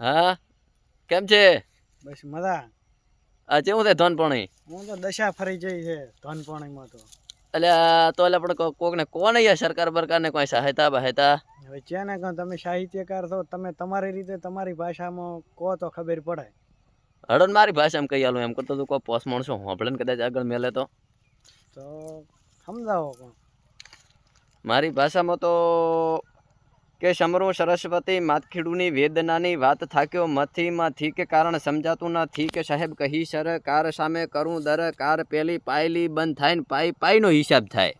હા? કેમ છે? બસ મજા. આ કેવું છે ધનપાણી હું તો દશા ફરી જઈ છે ધન પાણીમાં તો. એટલે તો એટલે પણ કો- કોકને કોણ અહીંયા સરકાર બરકારને કોઈ સહાયતા બહાયતા? હવે છે ને કહું તમે સાહિત્યકાર છો તમે તમારી રીતે તમારી ભાષામાં કહો તો ખબર પડે. હડો મારી ભાષામાં કહી આલું એમ કરતો તું કોઈ પોસ માણસો હોંભળે ને કદાચ આગળ મેલે તો? તો સમજાવો પણ. મારી ભાષામાં તો કે સમરો સરસ્વતી માતખીડુની વેદનાની વાત થાક્યો મથી માંથી કે કારણ સમજાતું નથી કે સાહેબ કહી સર કાર સામે કરું દર કાર પેલી પાયલી બંધ થાય ને પાઈ પાઈનો હિસાબ થાય.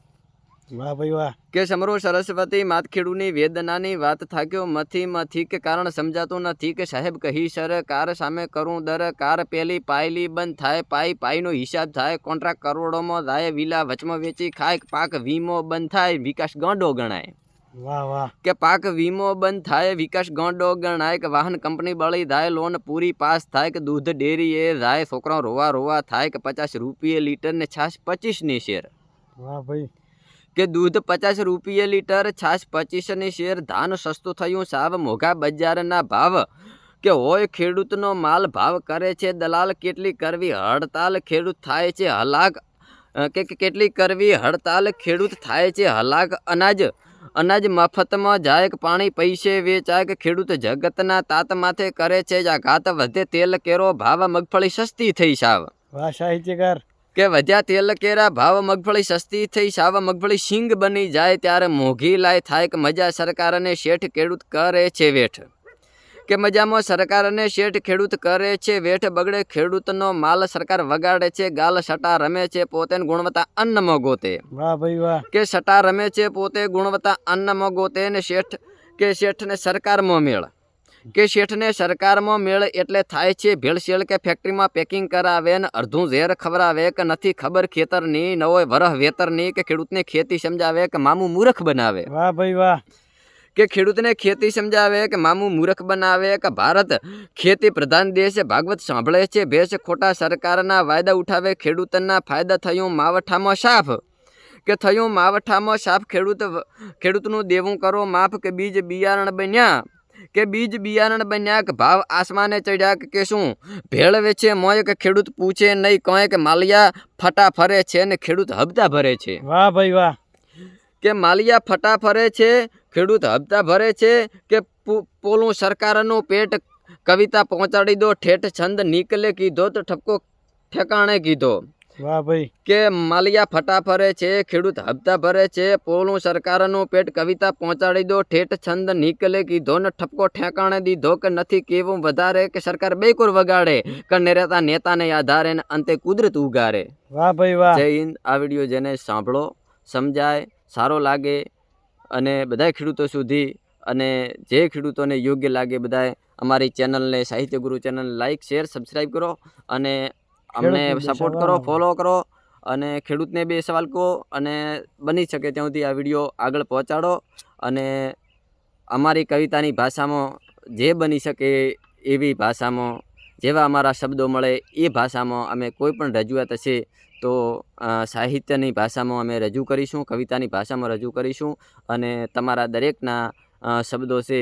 વાહ ભાઈ વાહ. કે સમરો સરસ્વતી માતખીડુની વેદનાની વાત થાક્યો મથી મથી કે કારણ સમજાતું નથી કે સાહેબ કહી સર કાર સામે કરું દર કાર પેલી પાયલી બંધ થાય પાઈ પાઈનો હિસાબ થાય કોન્ટ્રાક્ટ કરોડોમાં જાય વિલા વચમાં વેચી ખાય પાક વીમો બંધ થાય વિકાસ ગાંડો ગણાય. કે પાક વીમો બંધ થાય વિકાસ ગોંડો ગણાય કે વાહન કંપની બળી થાય લોન પૂરી પાસ થાય કે દૂધ ડેરી એ જાય છોકરા રોવા રોવા થાય કે પચાસ રૂપિયે લીટર ને છાશ પચીસની શેર. વાહ ભાઈ. કે દૂધ પચાસ રૂપિયે લીટર છાશ પચીસની શેર ધાન સસ્તું થયું સાવ મોઘા બજારના ભાવ. કે હોય ખેડૂતનો માલ ભાવ કરે છે દલાલ કેટલી કરવી હડતાલ ખેડૂત થાય છે હલાક કે કેટલી કરવી હડતાલ ખેડૂત થાય છે હલાક અનાજ. અનાજ મફતમાં જાય કે પાણી પૈસે વેચાય કે ખેડૂત જગતના તાત માથે કરે છે જાઘાત વધે તેલ કેરો ભાવ મગફળી સસ્તી થઈ સાવ. વાહ સાહિત્યકાર. કે વધ્યા તેલ કેરા ભાવ મગફળી સસ્તી થઈ સાવ. મગફળી સિંગ બની જાય ત્યારે મોઘી લાય થાય કે મજા. સરકારને શેઠ ખેડૂત કરે છે વેઠ. કે મજામાં સરકાર અને શેઠ ખેડૂત કરે છે વેઠ બગડે ખેડૂતનો માલ સરકાર વગાડે છે ગાલ સટા રમે છે પોતે ગુણવત્તા અન્ન મગોતે વાહ ભાઈ વાહ. કે સટા રમે છે પોતે ગુણવત્તા અન્ન મગોતે ને શેઠ કે શેઠને સરકારમાં મેળ. કે શેઠને સરકારમાં મેળ એટલે થાય છે ભેળસેળ કે ફેક્ટરીમાં પેકિંગ કરાવે ને અડધું ઝેર ખવરાવે કે નથી ખબર ખેતરની નવો વરહ વેતરની કે ખેડૂતને ખેતી સમજાવે કે મામું મૂર્ખ બનાવે. વાહ ભાઈ વાહ. કે ખેડૂતને ખેતી સમજાવે કે મામું મૂર્ખ બનાવે કે ભારત ખેતી પ્રધાન દેશ ભાગવત સાંભળે છે ભેસ ખોટા સરકારના વાયદા ઉઠાવે ખેડૂતના ફાયદા થયું માવઠામાં સાફ કે થયું માવઠામાં સાફ ખેડૂત ખેડૂતનું દેવું કરો માફ કે બીજ બિયારણ બન્યા. કે બીજ બિયારણ બન્યા કે ભાવ આસમાને ચડ્યા કે- કે શું ભેળ વેચે મોય કે ખેડૂત પૂછે નહીં કહે કે માલિયા ફટા ફરે છે ને ખેડૂત હબતા ભરે છે? વાહ ભાઈ વાહ. કે માલિયા ફટા ફરે છે ખેડૂત હપ્તા ભરે છે કે પોલું સરકારનું પેટ કવિતા પહોંચાડી દો ઠેઠ છંદ નીકળે કીધો તો ઠપકો ઠેકાણે કીધો. વાહ ભાઈ. કે માલિયા ફટા ફરે છે ખેડૂત હપ્તા ભરે છે પોલું સરકારનું પેટ કવિતા પહોંચાડી દો ઠેઠ છંદ નીકળે કીધો ને ઠપકો ઠેકાણે દીધો કે નથી કેવું વધારે કે સરકાર બેકોર વગાડે કને રહેતા નેતાને આધારે ને અંતે કુદરત ઉગારે વાહ ભાઈ વાહ. જય હિન્દ. આ વીડિયો જેને સાંભળો સમજાય સારો લાગે અને બધા ખેડૂતો સુધી અને જે ખેડૂતોને યોગ્ય લાગે બધાએ અમારી ચેનલને સાહિત્ય ગુરુ ચેનલ લાઈક શેર સબસ્ક્રાઈબ કરો અને અમને સપોર્ટ કરો ફોલો કરો અને ખેડૂતને બે સવાલ કહો અને બની શકે ત્યાં સુધી આ વીડિયો આગળ પહોંચાડો અને અમારી કવિતાની ભાષામાં જે બની શકે એવી ભાષામાં જેવા અમારા શબ્દો મળે એ ભાષામાં અમે કોઈ પણ રજૂઆત હશે તો સાહિત્યની ભાષામાં અમે રજૂ કરીશું, કવિતાની ભાષામાં રજૂ કરીશું અને તમારા દરેકના શબ્દો છે,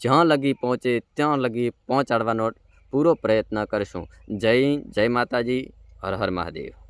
જ્યાં લગી પહોંચે ત્યાં લગી પહોંચાડવાનો પૂરો પ્રયત્ન કરીશું. જય જય માતાજી, હર હર મહાદેવ.